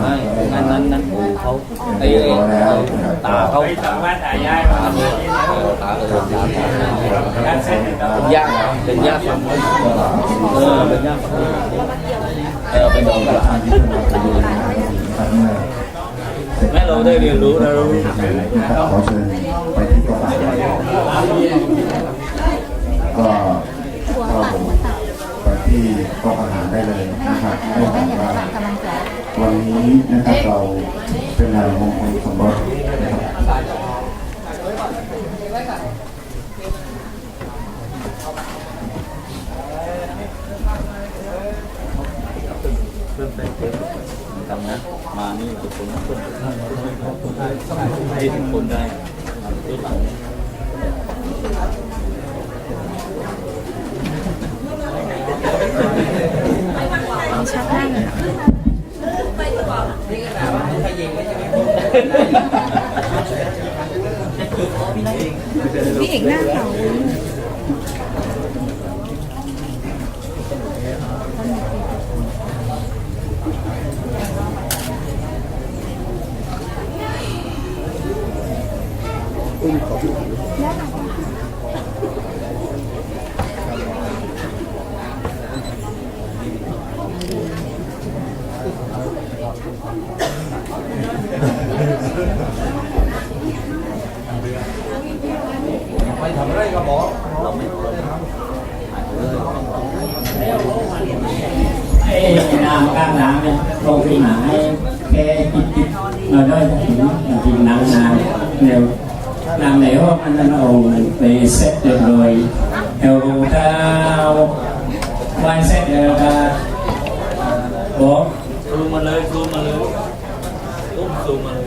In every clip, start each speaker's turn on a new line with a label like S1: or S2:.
S1: ไม่งานนั้นนั้นหูเขาไอ้ไอ้ตาเขา
S2: สามายาย
S1: ตาเออตาเออตาเป็นยากเป็นยากฝังเออเป็นยากฝังเออเป็นดอกกระดาษแม่เราได้เรียนรู้นะรู้
S3: ขอเชิญไปที่กองทัพก็ก็ผมไปที่กองทหารได้เลยนะครับเนื่องจากว่า วันนี้นะครับเราเป็นงานมงคลสมรสนะครับ
S1: ทำนะมานี่ทุกคนทุกคนให้ทุกคนได้ด้วยหลัง
S4: ชักนั่ง พี่เอกหน้าเขา
S2: ไปทำอ้นามกลางหลังเนี่ยลงที่หมาให้แกจิตจิตเราได้ถึงจริงนางนางเดี๋ยวนางไหนว่ามันนั่นเองไปเซ็ตเรียบร้อยเอวเท้าวันเซ็ตเอวกาบอก
S1: ซูมมาเลยซูมมาเลยตุ้มซูมมาเลย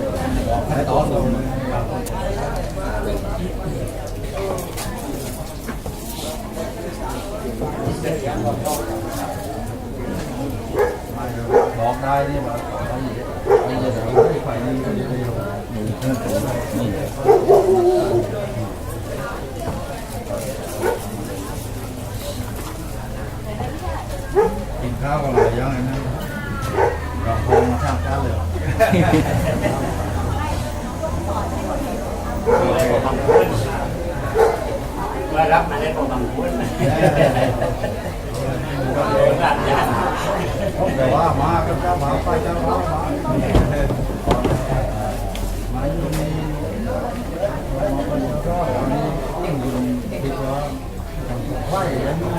S5: บอกได้นี่มาไอ้ไอ้เดี๋ยวไอ้ไฟนี่ก็จะได้อยู่กินข้าว กันหลางคงมาทำกัน
S2: มารับมาได้ขอบางคนรับยา
S5: แต่ว่ามาก็เจ้ามาไปเจ้ามามามาอยู่นี่มาเป็นก็อยิ่งอยู่คิดว่าไหวแล้วนี่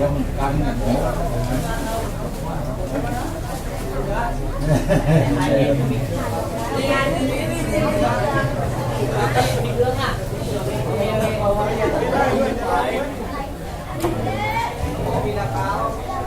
S5: ยังกันกันอยู่
S2: เ Thank you.